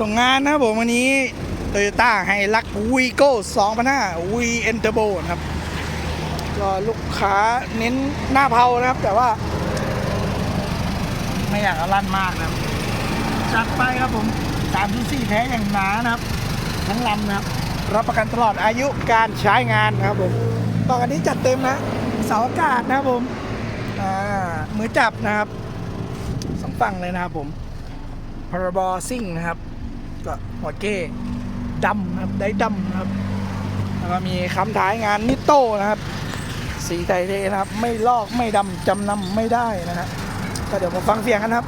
ส่งงานนะครับผมวันนี้โตโยต้าไฮลักวีโก้2005 V e n t e r b o นะครับก็ลูกค้าเน้นหน้าเผานะครับ แต่ว่า ไม่อยากอลั่นมากนะครับจัดไปครับผม3.4แท้อย่างหนานะครับ ทั้งลำนะครับ รับประกันตลอดอายุการใช้งานนะครับผมต่อกันนี้จัดเต็มนะเสาอากาศนะครับผมมือจับนะครับสองฝั่งเลยนะครับผมพาราบซิ่งนะครับ ก็หัวเก้ดำครับได้ดำครับ แล้วก็มีคำท้ายงานนิโต้นะครับ สีไทยเทนะครับ ไม่ลอกไม่ดำจำนำไม่ได้นะฮะก็เดี๋ยวมาฟังเสียงกันครับ